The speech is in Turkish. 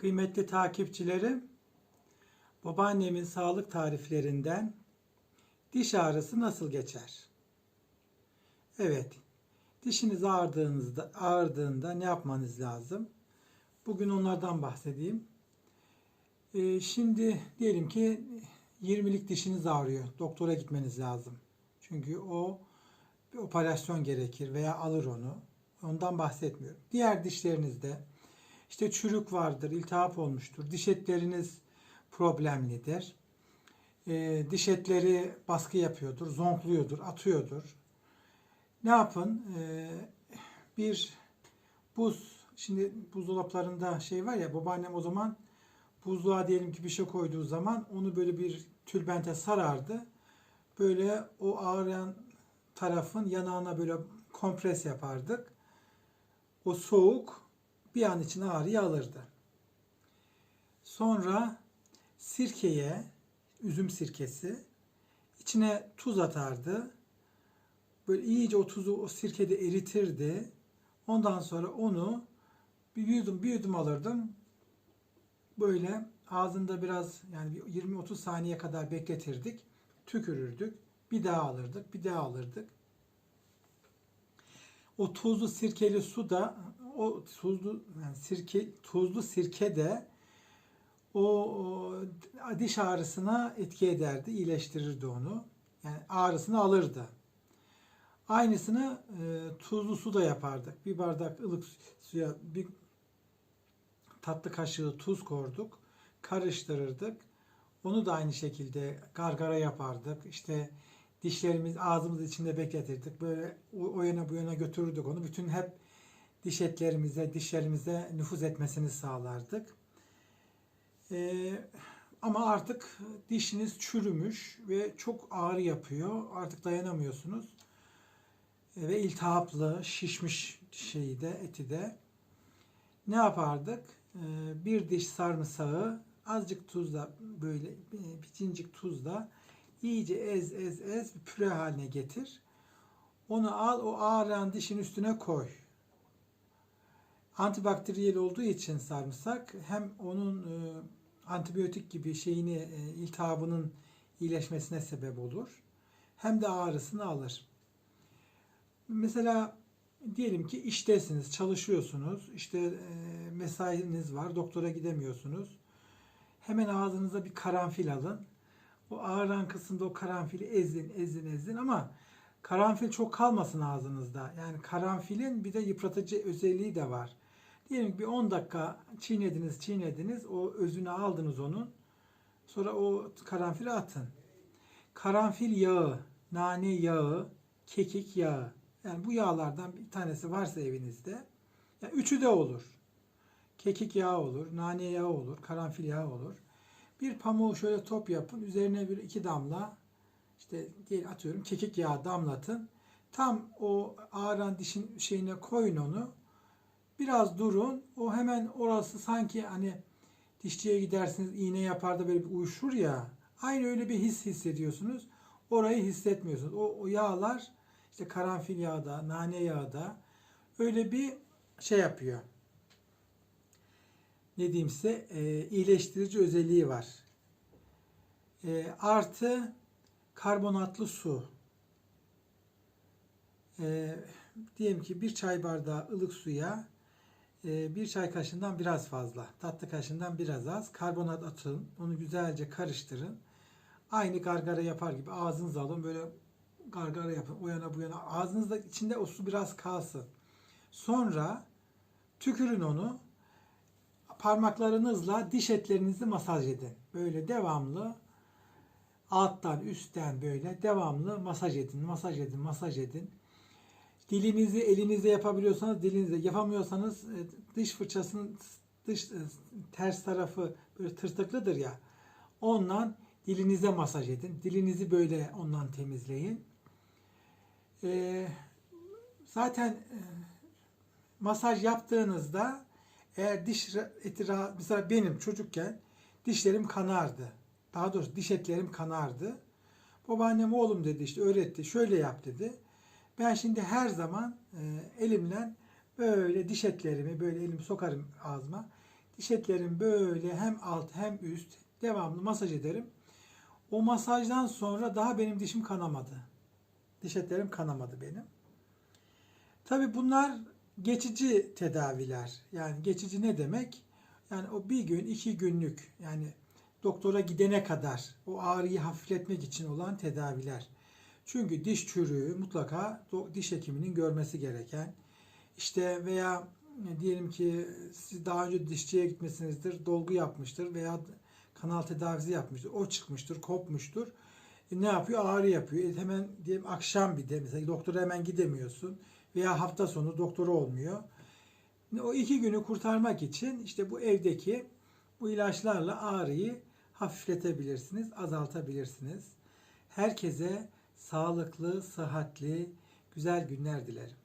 Kıymetli takipçilerim, babaannemin sağlık tariflerinden diş ağrısı nasıl geçer? Evet, dişiniz ağrıdığınızda, ağrıdığında ne yapmanız lazım? Bugün onlardan bahsedeyim. Ee, şimdi diyelim ki 20'lik dişiniz ağrıyor. Doktora gitmeniz lazım. Çünkü o bir operasyon gerekir veya alır onu. Ondan bahsetmiyorum. Diğer dişlerinizde işte çürük vardır, iltihap olmuştur, diş etleriniz problemlidir. Ee, diş etleri baskı yapıyordur, zonkluyordur, atıyordur. Ne yapın? Ee, bir buz, şimdi buzdolaplarında şey var ya, babaannem o zaman buzluğa diyelim ki bir şey koyduğu zaman onu böyle bir tülbente sarardı. Böyle o ağrıyan tarafın yanağına böyle kompres yapardık. O soğuk bir an için ağrıyı alırdı. Sonra sirkeye, üzüm sirkesi, içine tuz atardı. Böyle iyice o tuzu o sirkede eritirdi. Ondan sonra onu bir yudum bir yudum alırdım. Böyle ağzında biraz yani bir 20-30 saniye kadar bekletirdik. Tükürürdük. Bir daha alırdık, bir daha alırdık. O tuzlu sirkeli su da o tuzlu yani sirke tuzlu sirke de o, o diş ağrısına etki ederdi, iyileştirirdi onu. Yani ağrısını alırdı. Aynısını e, tuzlu su da yapardık. Bir bardak ılık suya bir tatlı kaşığı tuz koyduk, karıştırırdık. Onu da aynı şekilde gargara yapardık. İşte dişlerimiz ağzımız içinde bekletirdik. Böyle o, o yana bu yana götürürdük onu. Bütün hep diş etlerimize, dişlerimize nüfuz etmesini sağlardık. Ee, ama artık dişiniz çürümüş ve çok ağrı yapıyor. Artık dayanamıyorsunuz. Ee, ve iltihaplı, şişmiş şeyi de, eti de. Ne yapardık? Ee, bir diş sarımsağı azıcık tuzla böyle bir cincik tuzla iyice ez ez ez bir püre haline getir. Onu al o ağrıyan dişin üstüne koy. Antibakteriyel olduğu için sarımsak hem onun e, antibiyotik gibi şeyini e, iltihabının iyileşmesine sebep olur. Hem de ağrısını alır. Mesela diyelim ki iştesiniz, çalışıyorsunuz, işte e, mesainiz var, doktora gidemiyorsunuz. Hemen ağzınıza bir karanfil alın. O ağıran kısımda o karanfili ezin, ezin, ezin ama karanfil çok kalmasın ağzınızda. Yani karanfilin bir de yıpratıcı özelliği de var. Diyelim bir 10 dakika çiğnediniz, çiğnediniz, o özünü aldınız onun. Sonra o karanfili atın. Karanfil yağı, nane yağı, kekik yağı. Yani bu yağlardan bir tanesi varsa evinizde, yani üçü de olur. Kekik yağı olur, nane yağı olur, karanfil yağı olur. Bir pamuğu şöyle top yapın. Üzerine bir iki damla işte diye atıyorum kekik yağı damlatın. Tam o ağıran dişin şeyine koyun onu. Biraz durun. O hemen orası sanki hani dişçiye gidersiniz iğne yapar da böyle bir uyuşur ya. Aynı öyle bir his hissediyorsunuz. Orayı hissetmiyorsunuz. O, o yağlar işte karanfil yağı da, nane yağı da öyle bir şey yapıyor ne diyeyim size e, iyileştirici özelliği var. E, artı karbonatlı su. E, diyelim ki bir çay bardağı ılık suya bir çay kaşığından biraz fazla, tatlı kaşığından biraz az karbonat atın. Onu güzelce karıştırın. Aynı gargara yapar gibi ağzınıza alın böyle gargara yapın o yana bu yana. Ağzınızda içinde o su biraz kalsın. Sonra tükürün onu parmaklarınızla diş etlerinizi masaj edin. Böyle devamlı alttan üstten böyle devamlı masaj edin, masaj edin, masaj edin. Dilinizi elinizle yapabiliyorsanız dilinizle yapamıyorsanız e, diş fırçasının dış e, ters tarafı böyle tırtıklıdır ya. Ondan dilinize masaj edin. Dilinizi böyle ondan temizleyin. Ee, zaten e, masaj yaptığınızda eğer diş eti mesela benim çocukken dişlerim kanardı. Daha doğrusu diş etlerim kanardı. Babaannem oğlum dedi işte öğretti. Şöyle yap dedi. Ben şimdi her zaman e, elimle böyle diş etlerimi böyle elimi sokarım ağzıma. Diş etlerim böyle hem alt hem üst devamlı masaj ederim. O masajdan sonra daha benim dişim kanamadı. Diş etlerim kanamadı benim. Tabi bunlar geçici tedaviler. Yani geçici ne demek? Yani o bir gün, iki günlük yani doktora gidene kadar o ağrıyı hafifletmek için olan tedaviler. Çünkü diş çürüğü mutlaka diş hekiminin görmesi gereken. İşte veya diyelim ki siz daha önce dişçiye gitmesinizdir, dolgu yapmıştır veya kanal tedavisi yapmıştır. O çıkmıştır, kopmuştur. E ne yapıyor? Ağrı yapıyor. E hemen diyelim akşam bir de mesela doktora hemen gidemiyorsun veya hafta sonu doktora olmuyor. O iki günü kurtarmak için işte bu evdeki bu ilaçlarla ağrıyı hafifletebilirsiniz, azaltabilirsiniz. Herkese sağlıklı, sıhhatli, güzel günler dilerim.